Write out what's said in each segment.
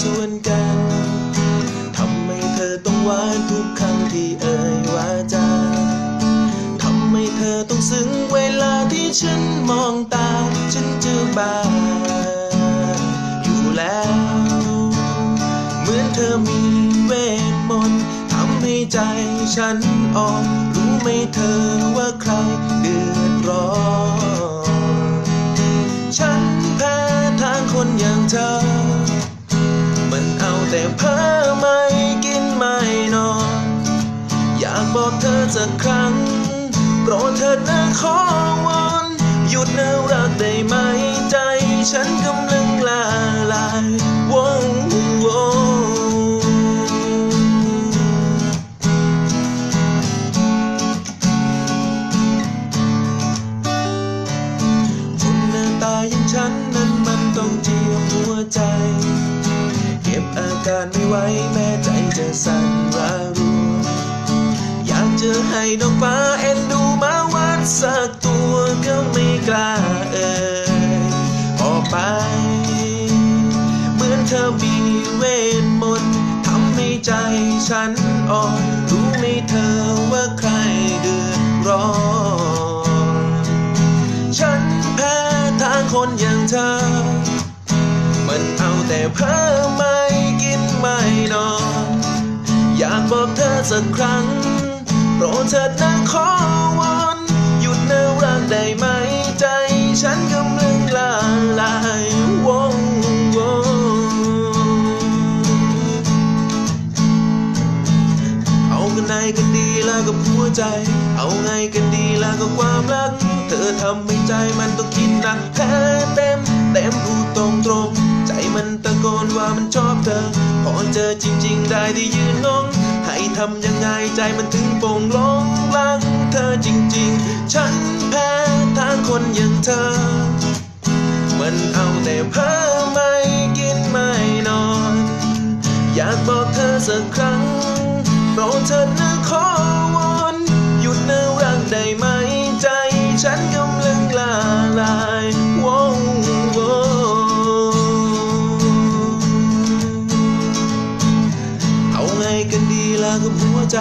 ชวนกันทำให้เธอต้องหวานทุกครั้งที่เอ่ยว่าจาทำให้เธอต้องซึ้งเวลาที่ฉันมองตา ฉันจะบ้าอยู่แล้ว เหมือนเธอมีเวทมนต์ทำให้ใจฉันอ่อนรู้ไหมเธอว่าใครเดือดร้อน แต่เพ้อไม่กินไม่นอน อยากบอกเธอสักครั้ง โปรดเธอนะขอวอนหยุดนะรักได้ไหมใจ ฉันกำลังละลายวอนาการไม่ไหวแม้ใจจะสั่นระรัวอยากจะให้ดอกฟ้าเอ็นดูมาวัดสักตัวก็ไม่กล้าเอ่ยออกไป เหมือนเธอมีเวทมนต์ทำให้ใจฉันอ่อนรู้ไหมเธอว่าใครเดือดร้อนฉันแพ้ทางคนอย่างเธอ มันเอาแต่เพ้อม่กิ สักครั้ง โปรดเถิดนะขอวอนหยุดนะรักได้ไหมใจ ฉันกำลังละลายว้วเอากันไหนกันดีแล้วกับหัวใจ เอาไงกันดีแล้วกับความรัก เธอทำให้ใจมันต้องคิดหนักแพ้เต็มเต็มพูดตรงตรงใจมันตะโกนว่ามันชอบเธอ พอเจอจริง ๆ ได้ที่ยืนงง ทำยังไงใจมันถึงโป่งลงลังเธอจริง ๆ ฉันแพ้ทางคนอย่างเธอ มันเอาแต่เพ้อไม่กินไม่นอน อยากบอกเธอสักครั้งโปรดเธอนะขอ กันดีล่ะกับหัวใจ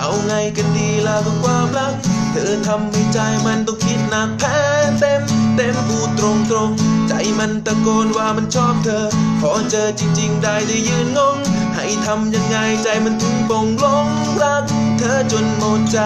เอาไงกันดีล่ะกับความรัก เธอทำให้ใจมันต้องคิดหนักแพ้เต็ม เต็มพูดตรงตรงใจมันตะโกนว่ามันชอบเธอ พอเจอจริง ๆ ได้แต่ยืนงง ให้ทำยังไงใจมันถึงป่งลงรัก เธอจนหมดใจ